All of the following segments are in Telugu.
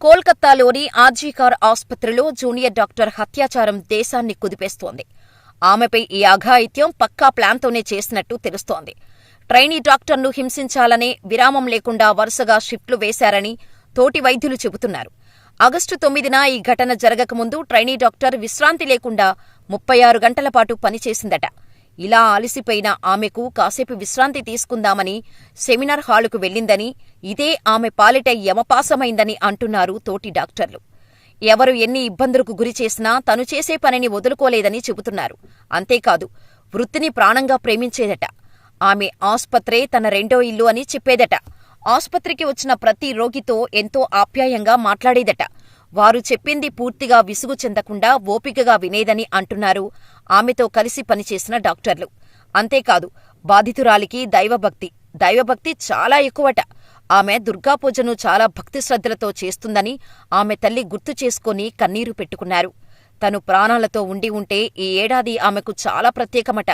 కోల్కతాలోని ఆర్జీకార్ ఆసుపత్రిలో జూనియర్ డాక్టర్ హత్యాచారం దేశాన్ని కుదిపేస్తోంది. ఆమెపై ఈ అఘాయిత్యం పక్కా ప్లాన్తోనే చేసినట్టు తెలుస్తోంది. ట్రైనీ డాక్టర్ను హింసించాలనే విరామం లేకుండా వరుసగా షిఫ్ట్లు వేశారని తోటి వైద్యులు చెబుతున్నారు. ఆగస్టు తొమ్మిదిన ఈ ఘటన జరగకముందు ట్రైనీ డాక్టర్ విశ్రాంతి లేకుండా ముప్పై ఆరు గంటల పాటు పనిచేసిందట. ఇలా అలసిపోయిన ఆమెకు కాసేపు విశ్రాంతి తీసుకుందామని సెమినార్ హాలుకు వెళ్ళిందని ఇదే ఆమె పాలిట యమపాసమైందని అంటున్నారు తోటి డాక్టర్లు. ఎవరు ఎన్ని ఇబ్బందులకు గురి చేసినా తను చేసే పనిని వదులుకోలేదని చెబుతున్నారు. అంతేకాదు వృత్తిని ప్రాణంగా ప్రేమించేదట. ఆమె ఆస్పత్రే తన రెండో ఇల్లు అని చెప్పేదట. ఆస్పత్రికి వచ్చిన ప్రతి రోగితో ఎంతో ఆప్యాయంగా మాట్లాడేదట. వారు చెప్పింది పూర్తిగా విసుగు చెందకుండా ఓపికగా వినేదని అంటున్నారు ఆమెతో కలిసి పనిచేసిన డాక్టర్లు. అంతేకాదు బాధితురాలికి దైవభక్తి దైవభక్తి చాలా ఎక్కువట. ఆమె దుర్గాపూజను చాలా భక్తి శ్రద్ధలతో చేస్తుందని ఆమె తల్లి గుర్తు చేసుకుని కన్నీరు పెట్టుకున్నారు. తను ప్రాణాలతో ఉండి ఉంటే ఈ ఏడాది ఆమెకు చాలా ప్రత్యేకమట.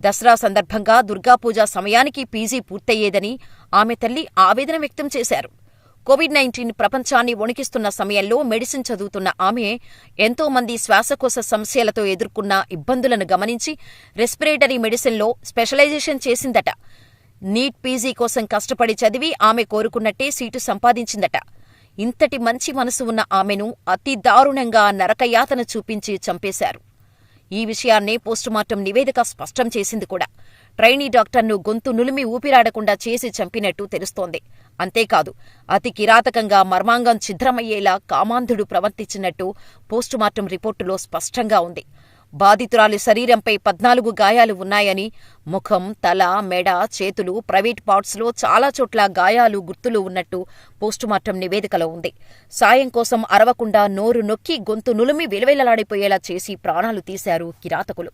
దసరా సందర్భంగా దుర్గాపూజ సమయానికి పీజీ పూర్తయ్యేదని ఆమె తల్లి ఆవేదన వ్యక్తం చేశారు. కోవిడ్ నైన్టీన్ ప్రపంచాన్ని వణికిస్తున్న సమయంలో మెడిసిన్ చదువుతున్న ఆమె ఎంతో మంది శ్వాసకోశ సమస్యలతో ఎదుర్కొన్న ఇబ్బందులను గమనించి రెస్పిరేటరీ మెడిసిన్లో స్పెషలైజేషన్ చేసిందట. నీట్ పీజీ కోసం కష్టపడి చదివి ఆమె కోరుకున్నట్టే సీటు సంపాదించిందట. ఇంతటి మంచి మనసు ఉన్న ఆమెను అతి దారుణంగా నరకయాతన చూపించి చంపేశారు. ఈ విషయాన్నే పోస్టుమార్టం నివేదిక స్పష్టం చేసింది కూడా. ట్రైనీ డాక్టర్ను గొంతు నులిమి ఊపిరాడకుండా చేసి చంపినట్టు తెలుస్తోంది. అంతేకాదు అతి కిరాతకంగా మర్మాంగం ఛిద్రమయ్యేలా కామాంధుడు ప్రవర్తించినట్టు పోస్టుమార్టం రిపోర్టులో స్పష్టంగా ఉంది. బాధితురాలి శరీరంపై పద్నాలుగు గాయాలు ఉన్నాయని ముఖం తల మెడ చేతులు ప్రైవేట్ పార్ట్స్లో చాలా చోట్ల గాయాలు గుర్తులు ఉన్నట్టు పోస్టుమార్టం నివేదికలో ఉంది. సాయం కోసం అరవకుండా నోరు నొక్కి గొంతు నులిమి విలవిలలాడిపోయేలా చేసి ప్రాణాలు తీశారు కిరాతకులు.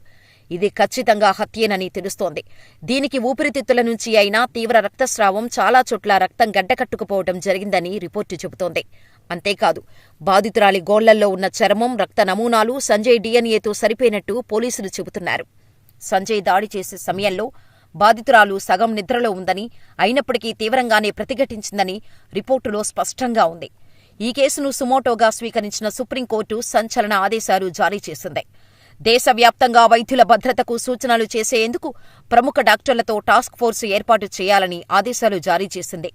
ఇది ఖచ్చితంగా హత్యేనని తెలుస్తోంది. దీనికి ఊపిరితిత్తుల నుంచి అయినా తీవ్ర రక్తస్రావం చాలా చోట్ల రక్తం గడ్డకట్టుకుపోవడం జరిగిందని రిపోర్టు చెబుతోంది. అంతేకాదు బాధితురాలి గోళ్ళల్లో ఉన్న చర్మం రక్త నమూనాలు సంజయ్ డిఎన్ఏతో సరిపోయినట్టు పోలీసులు చెబుతున్నారు. సంజయ్ దాడి చేసే సమయంలో బాధితురాలు సగం నిద్రలో ఉందని అయినప్పటికీ తీవ్రంగానే ప్రతిఘటించిందని రిపోర్టులో స్పష్టంగా ఉంది. ఈ కేసును సుమోటోగా స్వీకరించిన సుప్రీంకోర్టు సంచలన ఆదేశాలు జారీ చేసింది. దేశవ్యాప్తంగా వైద్యుల భద్రతకు సూచనలు చేసేందుకు ప్రముఖ డాక్టర్లతో టాస్క్ ఫోర్సు ఏర్పాటు చేయాలని ఆదేశాలు జారీ చేసింది.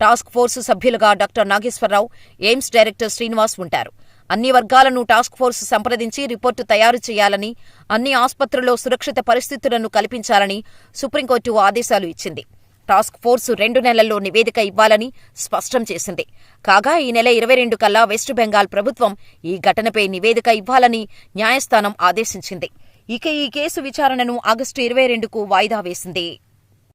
టాస్క్ ఫోర్సు సభ్యులుగా doctor Nageswara Rao AIIMS director Srinivas ఉంటారు. అన్ని వర్గాలను టాస్క్ ఫోర్సు సంప్రదించి రిపోర్టు తయారు చేయాలని అన్ని ఆసుపత్రుల్లో సురక్షిత పరిస్థితులను కల్పించాలని సుప్రీంకోర్టు ఆదేశాలు ఇచ్చింది. టాస్క్ ఫోర్సు రెండు నెలల్లో నివేదిక ఇవ్వాలని స్పష్టం చేసింది. కాగా ఈ నెల ఇరవై రెండు కల్లా వెస్ట్ బెంగాల్ ప్రభుత్వం ఈ ఘటనపై నివేదిక ఇవ్వాలని న్యాయస్థానం ఆదేశించింది. ఇక ఈ కేసు విచారణను ఆగస్టు ఇరవై రెండుకు వాయిదా వేసింది.